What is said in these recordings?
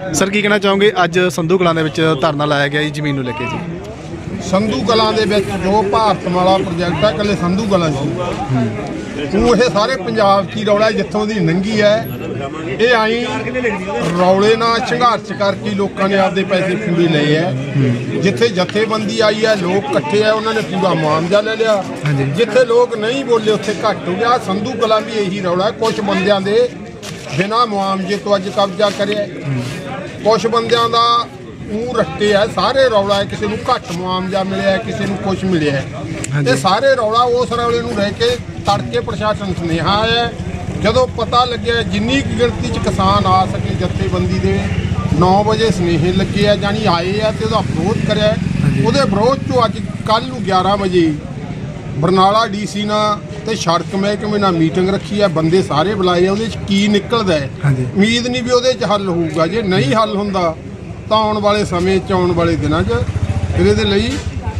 Sir ਕੀ ਕਹਿਣਾ ਚਾਹੋਗੇ? ਅੱਜ ਸੰਧੂ ਕਲਾਂ ਦੇ ਵਿੱਚ ਧਰਨਾ ਲਾਇਆ ਗਿਆ ਜੀ ਜ਼ਮੀਨ ਨੂੰ ਲੈ ਕੇ ਜੀ। ਸੰਧੂ ਕਲਾਂ ਦੇ ਵਿੱਚ ਜੋ ਭਾਰਤ ਮਾਲਾ ਪ੍ਰੋਜੈਕਟ ਹੈ ਇਕੱਲੇ ਸੰਧੂ ਕਲਾਂ 'ਚ। ਉਹ ਇਹ ਸਾਰੇ ਪੰਜਾਬ 'ਚ ਹੀ ਰੌਲਾ ਜਿੱਥੋਂ ਦੀ ਨੰਗੀ ਹੈ। ਇਹ ਆਈ ਰੌਲੇ ਨਾਲ ਸੰਘਰਸ਼ ਕਰਕੇ ਹੀ ਲੋਕਾਂ ਨੇ ਆਪਦੇ ਪੈਸੇ ਪੂਰੇ ਲਏ ਐ ਜਿੱਥੇ ਜਥੇਬੰਦੀ ਆਈ ਹੈ ਲੋਕ ਇਕੱਠੇ ਆ ਉਹਨਾਂ ਨੇ ਪੂਰਾ ਮੁਆਵਜ਼ਾ ਲੈ ਲਿਆ। ਜਿੱਥੇ ਲੋਕ ਨਹੀਂ ਬੋਲੇ ਉੱਥੇ ਘੱਟ ਹੋ ਗਿਆ। ਸੰਧੂ ਕਲਾਂ ਵੀ ਇਹੀ ਰੌਲਾ ਕੁਝ ਬੰਦਿਆਂ ਦੇ ਬਿਨਾਂ ਮੁਆਵਜ਼ੇ ਤੋਂ ਅੱਜ ਕਬਜ਼ਾ ਕਰਿਆ। ਕੁਝ ਬੰਦਿਆਂ ਦਾ ਉਹ ਰੱਟੇ ਆ ਸਾਰੇ ਰੌਲਾ ਹੈ ਕਿਸੇ ਨੂੰ ਘੱਟ ਮੁਆਵਜ਼ਾ ਮਿਲਿਆ ਕਿਸੇ ਨੂੰ ਕੁਝ ਮਿਲਿਆ ਹੈ। ਤੇ ਸਾਰੇ ਰੌਲਾ ਉਸ ਰੌਲੇ ਨੂੰ ਰਹਿ ਕੇ ਤੜਕੇ ਪ੍ਰਸ਼ਾਸਨ ਸੁਨੇਹਾ ਆਇਆ ਜਦੋਂ ਪਤਾ ਲੱਗਿਆ ਜਿੰਨੀ ਕੁ ਗਿਣਤੀ ਚ ਕਿਸਾਨ ਆ ਸਕੇ ਜਥੇਬੰਦੀ ਦੇ 9 ਵਜੇ ਸੁਨੇਹੇ ਲੱਗੇ ਆ ਜਾਨੀ ਆਏ ਆ ਤੇ ਉਹਦਾ ਵਿਰੋਧ ਕਰਿਆ ਉਹਦੇ ਵਿਰੋਧ ਚੋਂ ਅੱਜ ਕੱਲ ਨੂੰ 11 ਵਜੇ ਬਰਨਾਲਾ ਡੀਸੀ ਨਾਲ ਤੇ ਸੜਕ ਮਹਿਕਮੇ ਨਾਲ ਮੀਟਿੰਗ ਰੱਖੀ ਹੈ ਬੰਦੇ ਸਾਰੇ ਬੁਲਾਏ ਆ ਉਹਦੇ ਚ ਕੀ ਨਿਕਲਦਾ ਹੈ। ਉਮੀਦ ਨਹੀਂ ਵੀ ਉਹਦੇ ਚ ਹੱਲ ਹੋਊਗਾ ਜੇ ਨਹੀਂ ਹੱਲ ਹੁੰਦਾ ਤਾਂ ਆਉਣ ਵਾਲੇ ਸਮੇਂ ਚ ਆਉਣ ਵਾਲੇ ਦਿਨਾਂ 'ਚ ਫਿਰ ਇਹਦੇ ਲਈ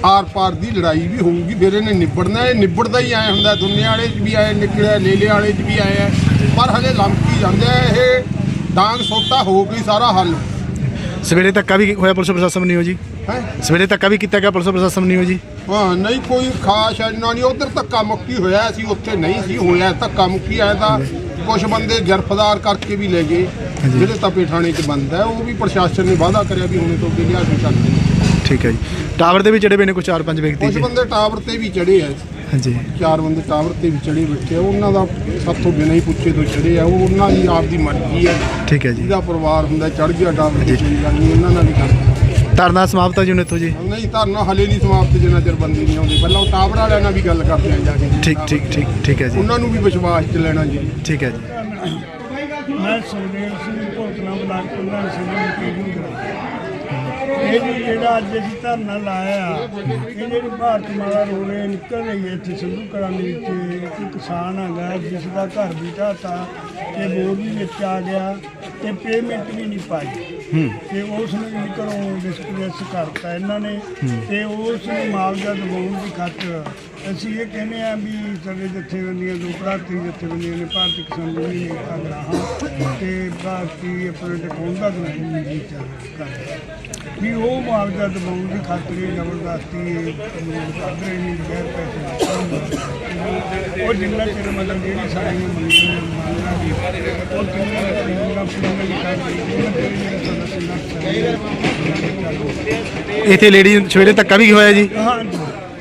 ਆਰ ਪਾਰ ਦੀ ਲੜਾਈ ਵੀ ਹੋਊਗੀ ਫਿਰ ਇਹਨੇ ਨਿਬੜਨਾ ਇਹ ਨਿਬੜਦਾ ਹੀ ਆਇਆ ਹੁੰਦਾ ਦੁਨੀਆ ਵਾਲੇ 'ਚ ਵੀ ਆਏ ਨਿਕਲਿਆ ਲੇਲੇ ਵਾਲੇ 'ਚ ਵੀ ਆਏ ਆ ਪਰ ਹਲੇ ਲੰਮਕੀ ਜਾਂਦੇ ਆ ਇਹ ਡਾਂਗ ਸੋਟਾ ਹੋ ਗਈ ਸਾਰਾ ਹੱਲ ਸਵੇਰੇ ਧੱਕਾ ਵੀ ਹੋਇਆ ਪੁਲਿਸ ਪ੍ਰਸ਼ਾਸਨ ਨਹੀਂ ਹੋ ਜੀ। ਹੈ? ਸਵੇਰੇ ਧੱਕਾ ਵੀ ਕੀਤਾ ਗਿਆ ਪੁਲਿਸ ਪ੍ਰਸ਼ਾਸਨ ਨਹੀਂ ਹੋ ਜੀ। ਹਾਂ ਨਹੀਂ ਕੋਈ ਖਾਸ ਇੰਨਾ ਨਹੀਂ ਉਧਰ ਧੱਕਾ ਮੁੱਕੀ ਹੋਇਆ ਸੀ ਉੱਥੇ ਨਹੀਂ ਸੀ ਹੋਇਆ ਧੱਕਾ ਮੁੱਕੀ ਆਇਆ ਤਾਂ ਕੁਝ ਬੰਦੇ ਗ੍ਰਿਫਤਾਰ ਕਰਕੇ ਵੀ ਲੈ ਗਏ। ਜਿਹੜੇ ਤਪੇ ਥਾਣੇ 'ਚ ਬੰਦ ਹੈ ਉਹ ਵੀ ਪ੍ਰਸ਼ਾਸਨ ਨੇ ਵਾਅਦਾ ਕਰਿਆ ਵੀ ਹੁਣੇ ਤੋਂ ਅੱਗੇ ਲਿਆ ਕੇ ਨੇ ਠੀਕ ਹੈ ਜੀ। ਟਾਵਰ ਦੇ ਵੀ ਚੜੇ ਪਏ ਨੇ ਕੁਝ ਚਾਰ ਪੰਜ ਵਿਅਕਤੀ ਕੁਝ ਜੀ। ਬੰਦੇ ਟਾਵਰ ਤੇ ਵੀ ਚੜੇ ਆ। ਹਾਂਜੀ। ਚਾਰ ਬੰਦੇ ਟਾਵਰ ਤੇ ਵੀ ਚੜੇ ਬੈਠੇ ਆ ਉਹਨਾਂ ਦਾ ਸਾਥੋਂ ਬਿਨਾਂ ਹੀ ਪੁੱਛੇ ਤੋਂ ਚੜੇ ਆ ਉਹ ਉਹਨਾਂ ਦੀ ਆਪਦੀ ਮਰਜ਼ੀ ਹੈ ਠੀਕ ਹੈ ਜੀ। ਜਿਹਦਾ ਪਰਿਵਾਰ ਹੁੰਦਾ ਚੜ ਗਿਆ ਟਾਵਰ ਤੇ ਕੋਈ ਗੱਲ ਨਹੀਂ ਉਹਨਾਂ ਨਾਲ ਹੀ ਕੰਮ ਧਰਨਾ ਸਮਾਪਤ ਹੈ ਜੀ ਹੁਣ ਇੱਥੋਂ ਜੀ। ਨਹੀਂ ਧਰਨਾ ਹਲੇ ਨਹੀਂ ਸਮਾਪਤ ਜਿੰਨਾ ਚਿਰ ਬੰਦੇ ਨਹੀਂ ਆਉਂਦੇ। ਪਹਿਲਾਂ ਉਹ ਟਾਵਰ ਵਾਲਿਆਂ ਨਾਲ ਵੀ ਗੱਲ ਕਰਦੇ ਆ ਜਾ ਕੇ। ਠੀਕ ਠੀਕ ਠੀਕ ਠੀਕ ਹੈ ਜੀ। ਉਹਨਾਂ ਨੂੰ ਵੀ ਵਿਸ਼ਵਾਸ 'ਚ ਲੈਣਾ ਜੀ। ਠੀਕ ਹੈ ਜੀ। ਮੈਂ ਸੁਖਦੇਵ ਸਿੰਘ ਭੋਤਨਾ ਬਲਾਕ ਪ੍ਰਧਾਨ ਸਿੰਘ ਮੀਟਿੰਗ ਇਹ ਜੀ ਜਿਹੜਾ ਅੱਜ ਅਸੀਂ ਧਰਨਾ ਲਾਇਆ ਇਹ ਜਿਹੜੀ ਭਾਰਤ ਮਾਲਾ ਰੋਲੇ ਨਿਕਲ ਰਹੀ ਹੈ ਇੱਥੇ ਸੰਧੂ ਕਲਾਂ ਦੇ ਵਿੱਚ। ਇੱਕ ਕਿਸਾਨ ਹੈਗਾ, ਜਿਸ ਦਾ ਘਰ ਵੀ ਢਾਤਾ, ਤੇ ਬੋਰ ਵੀ ਵਿੱਚ ਆ ਗਿਆ। ਤੇ ਪੇਮੈਂਟ ਵੀ ਨਹੀਂ ਪਾਈ। ਤੇ ਉਸ ਨੂੰ ਵੀ ਘਰੋਂ ਡਿਸਪਲੇਸ ਕਰਤਾ ਇਹਨਾਂ ਨੇ। ਤੇ ਉਸ ਨੂੰ ਮੁਆਵਜ਼ਾ ਦਿਵਾਉਣ ਦੀ ਖਾਤਰ ਅਸੀਂ ਇਹ ਕਹਿੰਦੇ ਆ ਵੀ ਸਾਡੇ ਜਥੇਬੰਦੀਆਂ ਦੋ ਭਾਰਤੀ ਜਥੇਬੰਦੀਆਂ ਨੇ ਭਾਰਤੀ ਕਿਸਾਨ ਯੂਨੀਅਨ ਏਕਤਾ ਗਰਾਹਾਂ ਤੇ ਭਾਰਤੀ ਆਪਣੇ ਟਕਾਉਣ ਦਾ ਗਰਾਹਾਂ ਜੀ ਕਰਦੇ ਵੀ ਉਹ ਮੁਆਵਜ਼ਾ ਦਿਵਾਉਣ ਦੀ ਖਾਤਰ ਇਹ ਜ਼ਬਰਦਸਤੀ ਇਹ ਕੱਢ ਰਹੇ ਨੇ ਬਗੈਰ ਪੈਸੇ ਉਹ ਜਿੰਨਾ ਚਿਰ ਮਤਲਬ ਜਿਹੜੀ ਸਾਡੀਆਂ ਮੰਗਾਂ ਦੀ ਉਹ ਜਿੰਨਾ ਇੱਥੇ ਲੇਡੀ ਸਵੇਰੇ ਧੱਕਾ ਵੀ ਹੋਇਆ ਜੀ? ਹਾਂਜੀ।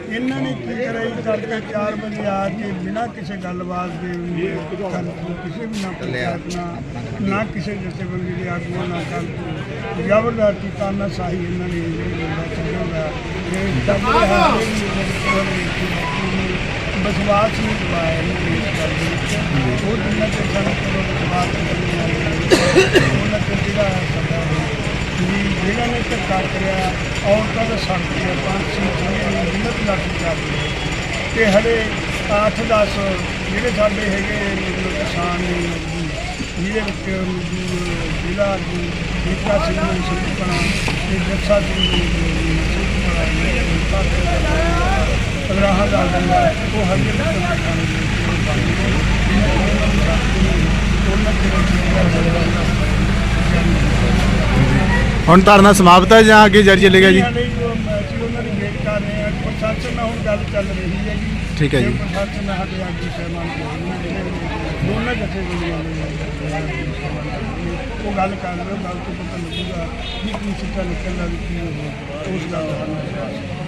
ਇਹਨਾਂ ਨੇ ਕੀ ਕਰਿਆ ਜੀ ਤੜਕੇ 4 ਵਜੇ ਆ ਕੇ ਬਿਨਾਂ ਕਿਸੇ ਗੱਲਬਾਤ ਦੇ ਕੱਲ ਕਿਸੇ ਵੀ ਨਾ ਪੰਚਾਇਤ ਨਾਲ ਨਾ ਕਿਸੇ ਜਥੇਬੰਦੀ ਦੇ ਆਗੂਆਂ ਨਾਲ ਕੱਲ ਜ਼ਬਰਦਸਤੀ ਤਾਨਾ ਸਾਹੀ ਇਹਨਾਂ ਨੇ ਬੰਦਾ ਇਹ ਡਬਲ ਹੈ ਵਿਸ਼ਵਾਸ ਨਹੀਂ ਦਵਾਇਆ ਇਹਨਾਂ ਨੇ ਇਸ ਗੱਲ ਦੇ ਵਿੱਚ। ਉਹ ਜਿੰਨਾ ਚਿਰ ਸਾਨੂੰ ਕੋਲੋਂ ਵਿਸ਼ਵਾਸ ਨਹੀਂ ਆਇਆ ਉਹਨਾਂ ਤੇ ਜਿਹੜਾ ਸਾਡਾ ਵੀ ਜਿਹੜਾ ਨੇ ਧੱਕਾ ਕਰਿਆ ਔਰਤਾਂ ਦਾ ਸਖਤ ਹੈ, ਪੰਜ ਮਿਹਨਤ ਲੱਗ ਕਰਦੇ ਤੇ ਹਲੇ 8-10 ਜਿਹੜੇ ਸਾਡੇ ਹੈਗੇ ਮਤਲਬ ਕਿਸਾਨ ਨੇ, ਜਿਹਦੇ ਵਿੱਚ ਮਜ਼ਦੂਰ ਜ਼ਿਲ੍ਹਾ ਦੀ ਵਿਕਰਾ ਸਿੰਘ ਨੂੰ ਸੰਪਣਾ ਤੇ ਜੱਸਾ ਸਿੰਘ ਨੂੰ ਸੰਪਣਾ ਅਗਰਾਹਾਂ ਦਾ ਬੰਦਾ ਉਹ ਹਲੇ ਵੀ ਕੰਮ ਕਰਦੇ ਉਹਨਾਂ ਦੇ ਹੁਣ ਧਰਨਾ ਸਮਾਪਤ ਹੈ ਜਾਂ ਅੱਗੇ ਜਾਰੀ ਚੱਲੇਗਾ ਜੀ? ਅਸੀਂ ਉਹਨਾਂ ਦੀ ਵੇਟ ਕਰ ਰਹੇ ਹਾਂ ਪ੍ਰਸ਼ਾਸਨ ਨਾਲ ਹੁਣ ਗੱਲ ਚੱਲ ਰਹੀ ਹੈ ਜੀ। ਠੀਕ ਹੈ ਜੀ। ਤੇ ਪ੍ਰਸ਼ਾਸਨ ਨਾਲ ਸਾਡੇ ਆਗੂ ਸਹਿਮਾਨ ਦੋਨਾਂ ਜਥੇਬੰਦੀਆਂ ਨੇ। ਉਹ ਗੱਲ ਕਰ ਰਹੇ ਉਹ ਗੱਲ ਤੋਂ ਪਤਾ ਲੱਗੂਗਾ ਕਿ ਕੀ ਸਿੱਟਾ ਨਿਕਲਦਾ ਵੀ ਕੀ ਹੋਊਗਾ ਉਸ ਗੱਲ ਦਾ